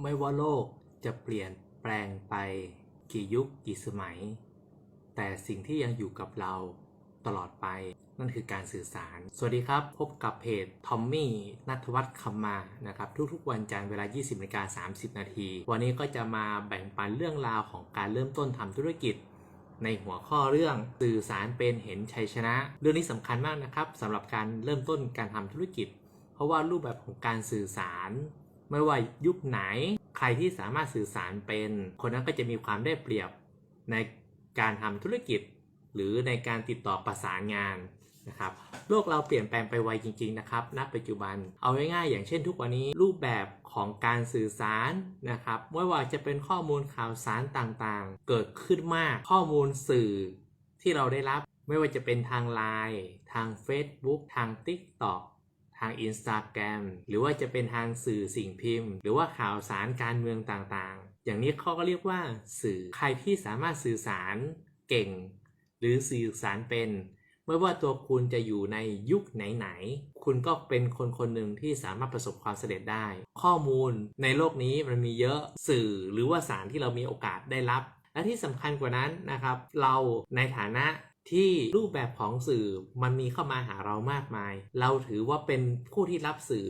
ไม่ว่าโลกจะเปลี่ยนแปลงไปกี่ยุคกี่สมัย แต่สิ่งที่ยังอยู่กับเราตลอดไปนั่นคือการสื่อสาร สวัสดีครับ พบกับเพจทอมมี่นัทวัฒน์คำมา นะครับ ทุกๆ วันจันทร์เวลา 20นาฬิกา30 นาที วันนี้ก็จะมาแบ่งปันเรื่องราวของการเริ่มต้นทำธุรกิจ ในหัวข้อเรื่องสื่อสารเป็นเห็นชัยชนะ เรื่องนี้สำคัญมากนะครับสำหรับการเริ่มต้นการทำธุรกิจ เพราะว่ารูปแบบของการสื่อสาร ไม่ว่ายุคไหนใครที่สามารถสื่อสารเป็น คนนั้นก็จะมีความได้เปรียบในการทำธุรกิจ หรือในการติดต่อประสานงานนะครับโลกเราเปลี่ยนแปลงไปไวจริง ๆ นะครับณปัจจุบันเอาง่ายๆอย่างเช่นทุกวันนี้รูปแบบของการสื่อสารนะครับไม่ว่าจะเป็นข้อมูลข่าวสารต่างๆ เกิดขึ้นมากข้อมูลสื่อที่เราได้รับ ไม่ว่าจะเป็นทางไลน์ทาง Facebook ทาง TikTok ทาง Instagram หรือว่าจะเป็นทางสื่อสิ่งพิมพ์ หรือว่าข่าวสารการเมืองต่างๆ อย่างนี้เขาก็เรียกว่าสื่อใครที่สามารถสื่อสารเก่ง หรือสื่อสารเป็น ไม่ว่าตัวคุณจะอยู่ในยุคไหนๆคุณก็เป็นคนคนหนึ่งที่สามารถประสบความสำเร็จได้ ข้อมูลในโลกนี้มันมีเยอะสื่อหรือว่าสารที่เรามีโอกาสได้รับ และที่สำคัญกว่านั้นนะครับ เราในฐานะ ที่รูปแบบของสื่อมันมีเข้ามาหาเรามากมาย เราถือว่าเป็นผู้ที่รับสื่อ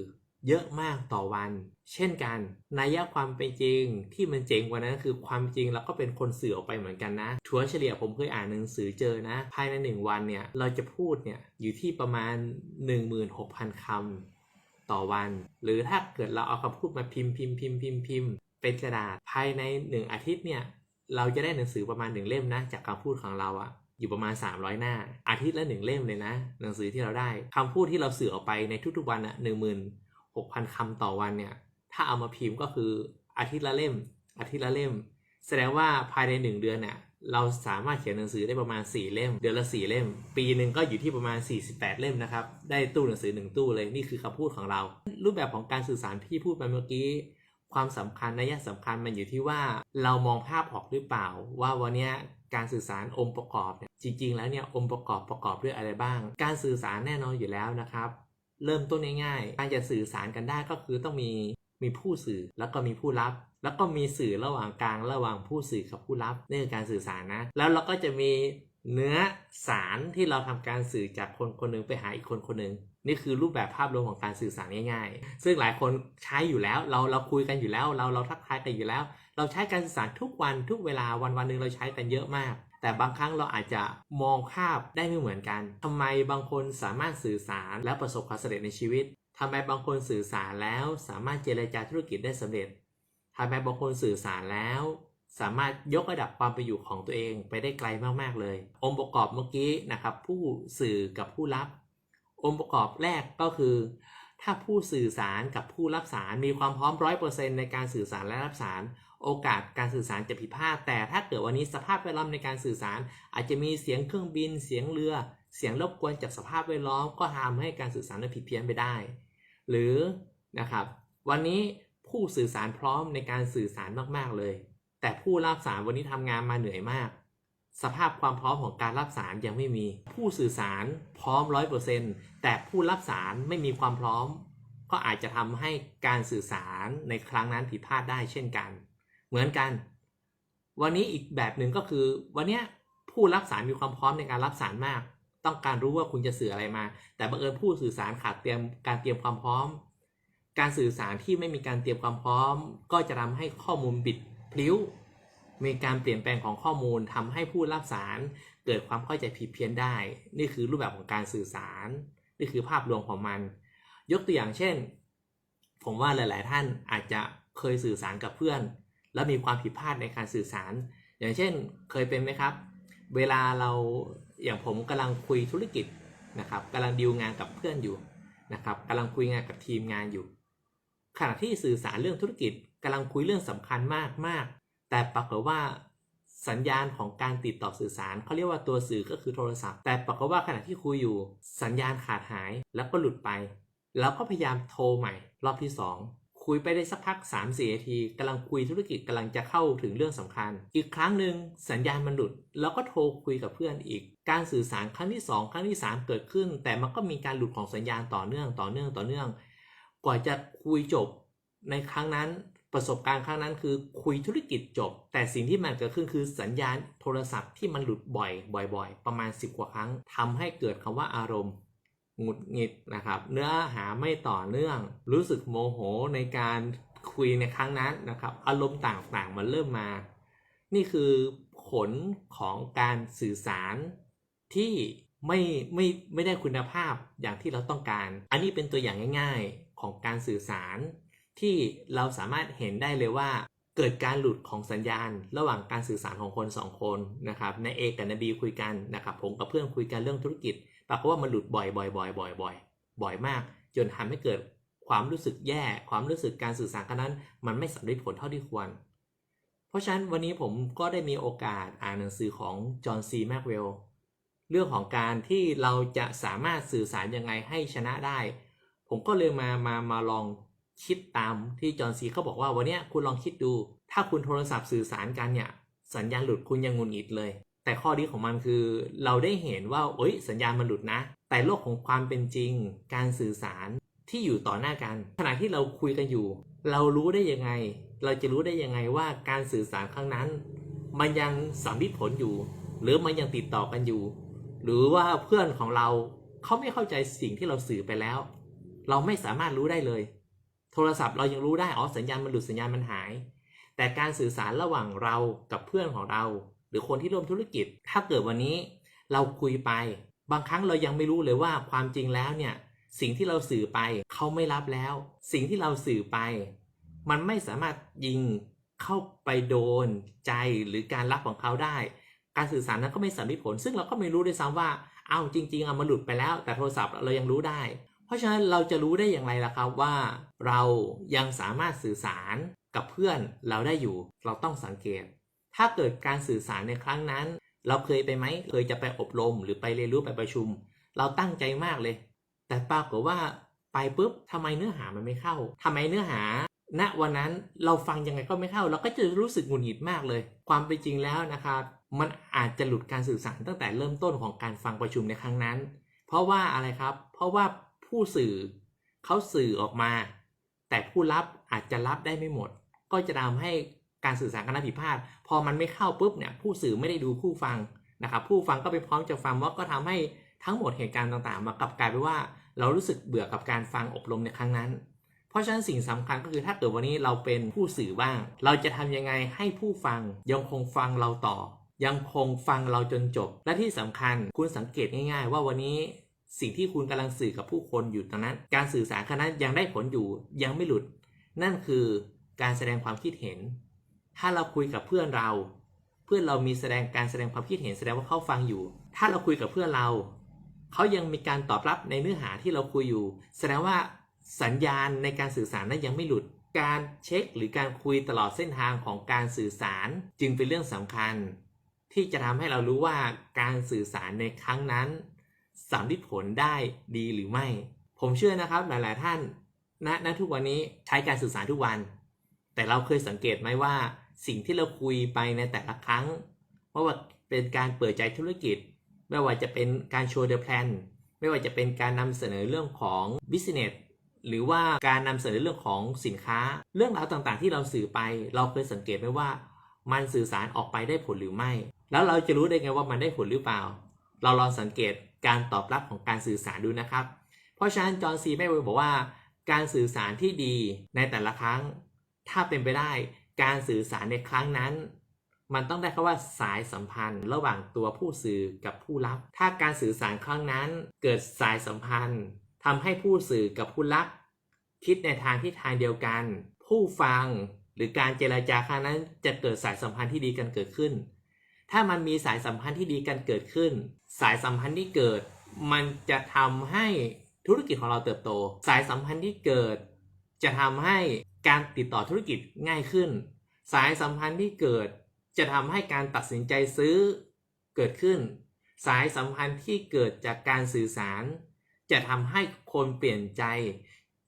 เยอะมากต่อวัน เช่นกันนัยความเป็นจริงที่มันเจ๋งกว่านั้นคือความจริงเราก็เป็นคนสื่อออกไปเหมือนกันนะถัวเฉลี่ยผมเคยอ่านหนังสือเจอนะ ภายในหนึ่งวันเนี่ยเราจะพูดเนี่ยอยู่ที่ประมาณ 16,000คำต่อวัน หรือถ้าเกิดเราเอาคำพูดมาพิมพ์พิมพ์พิมพ์พิมพ์พิมพ์เป็นกระดาษภายในหนึ่งอาทิตย์เนี่ยเราจะได้หนังสือประมาณหนึ่งเล่มนะจากคำพูดของเราอะ อยู่ประมาณ 300 หน้า อาทิตย์ละหนึ่งเล่มเลยนะ หนังสือที่เราได้คำพูดที่เราสื่อออกไปในทุกๆวันอะหนึ่งหมื่นหกพันคำต่อวันเนี่ย ถ้าเอามาพิมพ์ก็คืออาทิตย์ละเล่ม อาทิตย์ละเล่ม แสดงว่าภายในหนึ่งเดือนเนี่ยเราสามารถเขียนหนังสือได้ประมาณ 4 เล่ม เดือนละ 4 เล่ม ปีหนึ่งก็อยู่ที่ประมาณ 48 เล่มนะครับ ได้ตู้หนังสือหนึ่งตู้เลย นี่คือคำพูดของเรา รูปแบบของการสื่อสารที่พูดไปเมื่อกี้ ความสำคัญนัยสำคัญมันอยู่ที่ว่า เรามองภาพออกหรือเปล่า ว่าวันนี้การสื่อสารองค์ประกอบเนี่ย จริงๆ แล้วเนี่ยองค์ประกอบประกอบด้วยอะไรบ้าง การสื่อสารแน่นอนอยู่แล้วนะครับ เริ่มต้นง่ายๆการจะสื่อสารกันได้ก็คือต้องมีมีผู้สื่อแล้วก็มีผู้รับ แล้วก็มีสื่อระหว่างกลางระหว่างผู้สื่อกับผู้รับนี่คือการสื่อสารนะ แล้วเราก็จะมีเนื้อสารที่เราทำการสื่อจากคนคนหนึงไปหาอีกคนคนหนึงนี่คือรูปแบบภาพรวมของการสื่อสารง่ายๆ ซึ่งหลายคนใช้อยู่แล้ว เราเราคุยกันอยู่แล้ว เราเราทักทายกันอยู่แล้ว เราใช้การสื่อสารทุกวันทุกเวลาวันวันหนึ่งเราใช้กันเยอะมาก แต่บางครั้งเราอาจจะมองภาพได้ไม่เหมือนกันทำไมบางคนสามารถสื่อสารและประสบความสำเร็จในชีวิตทำไมบางคนสื่อสารแล้วสามารถเจรจาธุรกิจได้สำเร็จทำไมบางคนสื่อสารแล้ว สามารถยกระดับความเป็นอยู่ของตัวเองไปได้ไกลมากๆเลย องค์ประกอบเมื่อกี้นะครับผู้สื่อกับผู้รับ องค์ประกอบแรกก็คือ ถ้าผู้สื่อสารกับผู้รับสารมีความพร้อมร้อยเปอร์เซ็นในการสื่อสารและรับสาร โอกาสการสื่อสารจะผิดพลาด แต่ถ้าเกิดวันนี้สภาพแวดล้อมในการสื่อสาร อาจจะมีเสียงเครื่องบิน เสียงเรือ เสียงรบกวนจากสภาพแวดล้อมก็ทำให้การสื่อสารนั้นผิดเพี้ยนไปได้ หรือนะครับ วันนี้ผู้สื่อสารพร้อมในการสื่อสารมากๆเลย แต่ผู้รับสารวันนี้ทำงานมาเหนื่อยมาก สภาพความพร้อมของการรับสารยังไม่มี ผู้สื่อสารพร้อมร้อยเปอร์เซ็นต์แต่ผู้รับสารไม่มีความพร้อม ก็อาจจะทำให้การสื่อสารในครั้งนั้นผิดพลาดได้เช่นกัน เหมือนกัน วันนี้อีกแบบหนึ่งก็คือ วันนี้ผู้รับสารมีความพร้อมในการรับสารมาก ต้องการรู้ว่าคุณจะสื่ออะไรมา แต่บังเอิญผู้สื่อสารขาดเตรียมการเตรียมความพร้อม การสื่อสารที่ไม่มีการเตรียมความพร้อม ก็จะทำให้ข้อมูลบิดพลิ้ว มีการเปลี่ยนแปลงของข้อมูลทำให้ผู้รับสารเกิดความเข้าใจผิดเพี้ยนได้ นี่คือรูปแบบของการสื่อสาร นี่คือภาพรวมของมัน ยกตัวอย่างเช่น ผมว่าหลาย ๆ ท่านอาจจะเคยสื่อสารกับเพื่อน แล้วมีความผิดพลาดในการสื่อสาร อย่างเช่นเคยเป็นไหมครับ เวลาเราอย่างผมกำลังคุยธุรกิจนะครับกำลังดีลงานกับเพื่อนอยู่นะครับกำลังคุยงานกับทีมงานอยู่ ขณะที่สื่อสารเรื่องธุรกิจกำลังคุยเรื่องสำคัญมากมากแต่ปรากฏว่าสัญญาณของการติดต่อสื่อสารเขาเรียกว่าตัวสื่อก็คือโทรศัพท์ แต่ปรากฏว่าขณะที่คุยอยู่ สัญญาณขาดหายแล้วก็หลุดไป แล้วก็พยายามโทรใหม่ รอบที่ 2 คุยไปได้สักพัก3 4นาทีกำลังคุยธุรกิจกำลังจะเข้าถึงเรื่องสำคัญ อีกครั้งหนึ่งสัญญาณมันหลุด แล้วก็โทรคุยกับเพื่อนอีก การสื่อสารครั้งที่ 2 ครั้งที่ 3 เกิดขึ้น แต่มันก็มีการหลุดของสัญญาณต่อเนื่องต่อเนื่องต่อเนื่อง กว่าจะคุยจบในครั้งนั้นประสบการณ์ครั้งนั้นคือคุยธุรกิจจบ แต่สิ่งที่มันเกิดขึ้นคือสัญญาณโทรศัพท์ที่มันหลุดบ่อย บ่อย ๆ ประมาณ 10 กว่าครั้งทำให้เกิดคำว่าอารมณ์ หงุดหงิดนะครับ เนื้อหาไม่ต่อเนื่อง รู้สึกโมโหในการคุยในครั้งนั้นนะครับ อารมณ์ต่างๆมันเริ่มมา นี่คือผลของการสื่อสารที่ไม่ไม่ไม่ได้คุณภาพอย่างที่เราต้องการ อันนี้เป็นตัวอย่างง่าย ๆของการสื่อสาร ที่เราสามารถเห็นได้เลยว่า เกิดการหลุดของสัญญาณ ระหว่างการสื่อสารของคนสองคนนะครับใน A กับใน B คุยกันนะครับผมกับเพื่อนคุยกันเรื่องธุรกิจ ปรากฏว่ามันหลุดบ่อยบ่อยบ่อยบ่อยบ่อยบ่อยมาก จนทำให้เกิดความรู้สึกแย่ ความรู้สึกการสื่อสารกันนั้น มันไม่สำเร็จผลเท่าที่ควร เพราะฉะนั้นวันนี้ผมก็ได้มีโอกาสอ่านหนังสือของจอห์นซีแมกเวลเรื่องของการที่เราจะสามารถสื่อสารยังไงให้ชนะได้ ผมก็เลยมามามาลองคิดตามที่จอห์นซีเขาบอกว่าวันนี้คุณลองคิดดู ถ้าคุณโทรศัพท์สื่อสารกันเนี่ยสัญญาณหลุดคุณยังงุนงิดเลย แต่ข้อดีของมันคือเราได้เห็นว่าโอ๊ยสัญญาณมันหลุดนะ แต่โลกของความเป็นจริง การสื่อสารที่อยู่ต่อหน้ากัน ขณะที่เราคุยกันอยู่ เรารู้ได้ยังไง เราจะรู้ได้ยังไงว่าการสื่อสารครั้งนั้น มันยังสำลิดผลอยู่ หรือมันยังติดต่อกันอยู่ หรือว่าเพื่อนของเราเขาไม่เข้าใจสิ่งที่เราสื่อไปแล้ว เราไม่สามารถรู้ได้เลย โทรศัพท์เรายังรู้ได้อ๋อสัญญาณมันหลุดสัญญาณมันหาย แต่การสื่อสารระหว่างเรากับเพื่อนของเรา หรือคนที่ร่วมธุรกิจ ถ้าเกิดวันนี้เราคุยไป บางครั้งเรายังไม่รู้เลยว่าความจริงแล้วเนี่ยสิ่งที่เราสื่อไปเขาไม่รับแล้ว สิ่งที่เราสื่อไป มันไม่สามารถยิงเข้าไปโดนใจหรือการรับของเขาได้ การสื่อสารนั้นก็ไม่สำเร็จผล ซึ่งเราก็ไม่รู้ด้วยซ้ำว่าเอ้าจริงๆเอะมันหลุดไปแล้ว แต่โทรศัพท์เรายังรู้ได้ เพราะฉะนั้นเราจะรู้ได้อย่างไรล่ะครับว่า เรายังสามารถสื่อสารกับเพื่อนเราได้อยู่ เราต้องสังเกต ถ้าเกิดการสื่อสารในครั้งนั้น เราเคยไปไหมเคยจะไปอบรมหรือไปเรียนรู้ไปประชุม เราตั้งใจมากเลย แต่ปรากฏว่าไปปุ๊บทำไมเนื้อหามันไม่เข้าทำไมเนื้อหาณวันนั้นเราฟังยังไงก็ไม่เข้า เราก็จะรู้สึกหงุดหงิดมากเลย ความเป็นจริงแล้วนะครับมันอาจจะหลุดการสื่อสารตั้งแต่เริ่มต้นของการฟังประชุมในครั้งนั้น เพราะว่าอะไรครับ เพราะว่าผู้สื่อเขาสื่อออกมา แต่ผู้รับอาจจะรับได้ไม่หมด ก็จะทำให้ การสื่อสารกันผิดพลาด พอมันไม่เข้าปุ๊บเนี่ยผู้สื่อไม่ได้ดูผู้ฟังนะครับผู้ฟังก็ไปพร้อมจะฟังว่าก็ทำให้ทั้งหมดเหตุการณ์ต่างๆ มากลับกลายไปว่า เรารู้สึกเบื่อกับการฟังอบรมในครั้งนั้น เพราะฉะนั้นสิ่งสำคัญก็คือถ้าเกิดวันนี้เราเป็นผู้สื่อบ้าง เราจะทำยังไงให้ผู้ฟังยังคงฟังเราต่อ ยังคงฟังเราจนจบ และที่สำคัญคุณสังเกตง่าย ๆ ว่าวันนี้สิ่งที่คุณกำลังสื่อกับผู้คนอยู่ตรงนั้น การสื่อสารครั้งนั้นยังได้ผลอยู่ยังไม่หลุด นั่นคือการแสดงความคิดเห็น ถ้าเราคุยกับเพื่อนเรา เพื่อนเรามีแสดงการแสดงความคิดเห็นแสดงว่าเขาฟังอยู่ ถ้าเราคุยกับเพื่อนเรา เขายังมีการตอบรับในเนื้อหาที่เราคุยอยู่ แสดงว่าสัญญาณในการสื่อสารนั้นยังไม่หลุด การเช็คหรือการคุยตลอดเส้นทางของการสื่อสารจึงเป็นเรื่องสำคัญ ที่จะทำให้เรารู้ว่าการสื่อสารในครั้งนั้นสำลิดผลได้ดีหรือไม่ ผมเชื่อนะครับหลาย ๆ ท่านณณทุกวันนี้ใช้การสื่อสารทุกวัน แต่เราเคยสังเกตไหมว่า สิ่งที่เราคุยไปในแต่ละครั้งว่าเป็นการเปิดใจธุรกิจ ไม่ว่าจะเป็นการโชว์เดอะแพลนไม่ว่าจะเป็นการนำเสนอเรื่องของ business หรือว่าการนำเสนอเรื่องของสินค้า เรื่องราวต่างๆ ที่เราสื่อไป เราเคยสังเกตไหมว่า มันสื่อสารออกไปได้ผลหรือไม่ แล้วเราจะรู้ได้ไงว่ามันได้ผลหรือเปล่า เราลองสังเกตการตอบรับของการสื่อสารดูนะครับ เพราะฉะนั้นจอห์นซีแมกเวลบอกว่า การสื่อสารที่ดีในแต่ละครั้ง ถ้าเป็นไปได้ การสื่อสารในครั้งนั้น มันต้องได้คำว่าสายสัมพันธ์ ระหว่างตัวผู้สื่อกับผู้รับ ถ้าการสื่อสารครั้งนั้นเกิดสายสัมพันธ์ทำให้ผู้สื่อกับผู้รับ คิดในทางที่ทางเดียวกัน ผู้ฟังหรือการเจรจาครั้งนั้น จะเกิดสายสัมพันธ์ที่ดีกันเกิดขึ้น ถ้ามันมีสายสัมพันธ์ที่ดีกันเกิดขึ้น สายสัมพันธ์ที่เกิด มันจะทำให้ธุรกิจของเราเติบโต สายสัมพันธ์ที่เกิด จะทำให้ การติดต่อธุรกิจง่ายขึ้น สายสัมพันธ์ที่เกิดจะทำให้การตัดสินใจซื้อเกิดขึ้น สายสัมพันธ์ที่เกิดจากการสื่อสาร จะทำให้คนเปลี่ยนใจ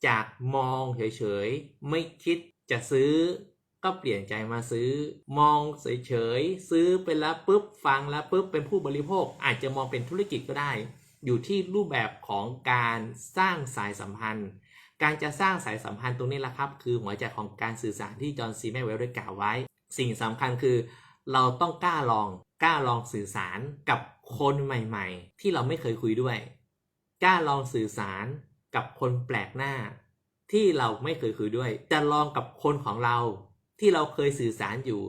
จากมองเฉยๆ ไม่คิดจะซื้อ ก็เปลี่ยนใจมาซื้อ มองเฉยๆ ซื้อไปแล้วปุ๊บฟังแล้วปุ๊บเป็นผู้บริโภคอาจจะมองเป็นธุรกิจก็ได้ อยู่ที่รูปแบบของการสร้างสายสัมพันธ์ การจะสร้างสายสัมพันธ์ตรงนี้ละครับ คือหัวใจของการสื่อสารที่จอห์นซีแมเวลได้กล่าวไว้ สิ่งสำคัญคือ เราต้องกล้าลองกล้าลองสื่อสารกับคนใหม่ ๆ ที่เราไม่เคยคุยด้วย กล้าลองสื่อสารกับคนแปลกหน้า ที่เราไม่เคยคุยด้วย จะลองกับคนของเราที่เราเคยสื่อสารอยู่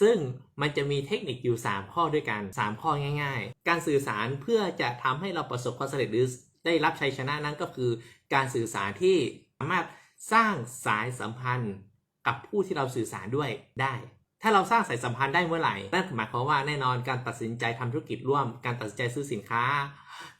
ซึ่งมันจะมีเทคนิคอยู่ 3 ข้อด้วยกัน 3 ข้อง่าย ๆ การสื่อสารเพื่อจะทำให้เราประสบความสำเร็จหรือ ได้รับชัยชนะนั้นก็คือการสื่อสารที่สามารถสร้างสายสัมพันธ์กับผู้ที่เราสื่อสารด้วยได้ ถ้าเราสร้างสายสัมพันธ์ได้เมื่อไหร่นั่นหมายความว่าแน่นอนการตัดสินใจทำธุรกิจร่วม การตัดสินใจซื้อสินค้า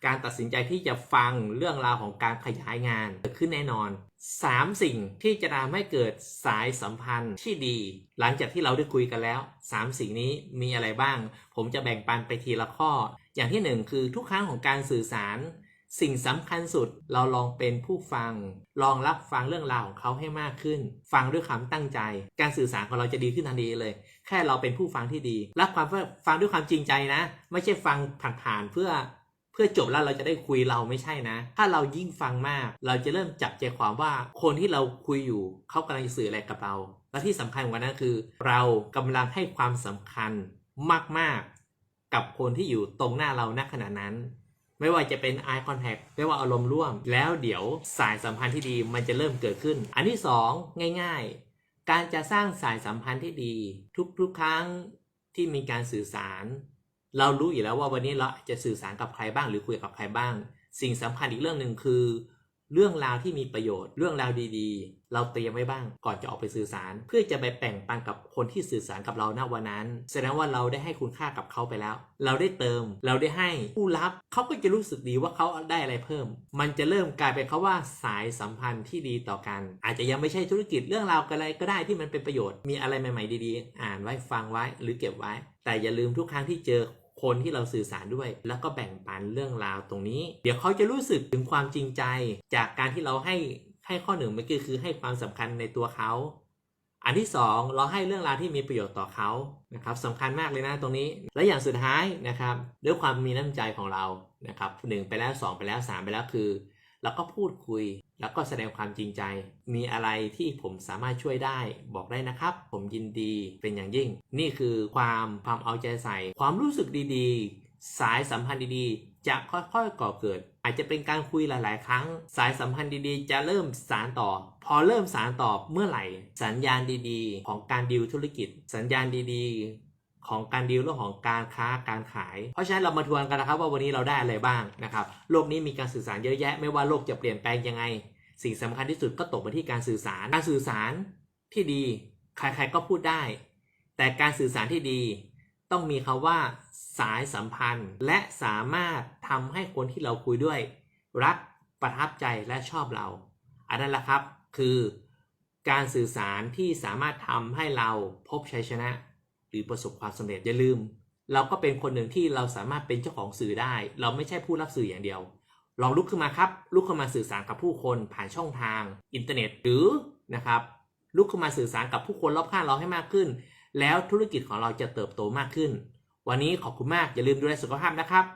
การตัดสินใจที่จะฟังเรื่องราวของการขยายงานเกิดขึ้นแน่นอน 3 สิ่งที่จะทำให้เกิดสายสัมพันธ์ที่ดี หลังจากที่เราได้คุยกันแล้ว 3 สิ่งนี้มีอะไรบ้าง ผมจะแบ่งปันไปทีละข้อ อย่างที่ 1 คือทุกครั้งของการสื่อสาร สิ่งสำคัญสุดเราลองเป็นผู้ฟัง ลองรับฟังเรื่องราวของเขาให้มากขึ้น ฟังด้วยความตั้งใจ การสื่อสารของเราจะดีขึ้นทันทีเลย แค่เราเป็นผู้ฟังที่ดีรับความฟังด้วยความจริงใจนะ ไม่ใช่ฟังผ่านๆเพื่อเพื่อจบแล้วเราจะได้คุยเราไม่ใช่นะ ถ้าเรายิ่งฟังมาก เราจะเริ่มจับใจความว่าคนที่เราคุยอยู่เขากำลังสื่ออะไรกับเรา และที่สำคัญกว่านั้นคือ เรากำลังให้ความสำคัญมากๆ กับคนที่อยู่ตรงหน้าเราณขณะนั้น ไม่ว่าจะเป็น eye contact ไม่ว่าอารมณ์ร่วม แล้วเดี๋ยวสายสัมพันธ์ที่ดีมันจะเริ่มเกิดขึ้น อันที่สองง่าย ๆ การจะสร้างสายสัมพันธ์ที่ดี ทุกๆ ครั้งที่มีการสื่อสาร เรารู้อยู่แล้วว่าวันนี้เราจะสื่อสารกับใครบ้างหรือคุยกับใครบ้าง สิ่งสำคัญอีกเรื่องหนึ่งคือ เรื่องราวที่มีประโยชน์ เรื่องราวดีๆ เราเตรียมไว้บ้างก่อนจะออกไปสื่อสาร เพื่อจะไปแบ่งปันกับคนที่สื่อสารกับเราณวันนั้น แสดงว่าเราได้ให้คุณค่ากับเขาไปแล้ว เราได้เติม เราได้ให้ผู้รับเขาก็จะรู้สึกดีว่าเขาได้อะไรเพิ่ม มันจะเริ่มกลายเป็นเขาว่าสายสัมพันธ์ที่ดีต่อกัน อาจจะยังไม่ใช่ธุรกิจเรื่องราวอะไรก็ได้ที่มันเป็นประโยชน์มีอะไรใหม่ ๆ ดีๆ อ่านไว้ฟังไว้หรือเก็บไว้ แต่อย่าลืมทุกครั้งที่เจอ คนที่เราสื่อสารด้วย แล้วก็แบ่งปันเรื่องราวตรงนี้ เดี๋ยวเขาจะรู้สึกถึงความจริงใจ จากการที่เราให้ให้ข้อหนึ่งมันก็คือให้ความสำคัญในตัวเขา อันที่สองเราให้เรื่องราวที่มีประโยชน์ต่อเขานะครับสำคัญมากเลยนะตรงนี้ และอย่างสุดท้ายนะครับ ด้วยความมีน้ำใจของเรานะครับหนึ่งไปแล้วสองไปแล้วสามไปแล้วคือ แล้วก็พูดคุย แล้วก็แสดงความจริงใจ มีอะไรที่ผมสามารถช่วยได้บอกได้นะครับ ผมยินดีเป็นอย่างยิ่ง นี่คือความความเอาใจใส่ ความรู้สึกดีๆ สายสัมพันธ์ดีๆ จะค่อยๆก่อเกิด อาจจะเป็นการคุยหลายๆ ครั้ง สายสัมพันธ์ดีๆ จะเริ่มสารต่อ พอเริ่มสารต่อเมื่อไหร่ สัญญาณดีๆ ของการดีลธุรกิจ สัญญาณดีๆ ของการดีลเรื่องของการค้าการขาย เพราะฉะนั้นเรามาทวนกันนะครับว่าวันนี้เราได้อะไรบ้างนะครับโลกนี้มีการสื่อสารเยอะแยะ ไม่ว่าโลกจะเปลี่ยนแปลงยังไง สิ่งสำคัญที่สุดก็ตกไปที่การสื่อสารการสื่อสารที่ดี ใครๆก็พูดได้ แต่การสื่อสารที่ดี ต้องมีคำว่าสายสัมพันธ์ และสามารถทำให้คนที่เราคุยด้วย รักประทับใจและชอบเรา อันนั้นแหละครับคือการสื่อสารที่สามารถทำให้เราพบชัยชนะ รือประสบความสำเร็จอย่าลืม เราก็เป็นคนหนึ่งที่เราสามารถเป็นเจ้าของสื่อได้ เราไม่ใช่ผู้รับสื่ออย่างเดียว ลองลุกขึ้นมาครับ ลุกขึ้นมาสื่อสารกับผู้คนผ่านช่องทาง อินเทอร์เน็ตหรือนะครับ ลุกขึ้นมาสื่อสารกับผู้คนรอบข้างเราให้มากขึ้น แล้วธุรกิจของเราจะเติบโตมากขึ้น วันนี้ขอบคุณมากอย่าลืมดูแลสุขภาพนะครับ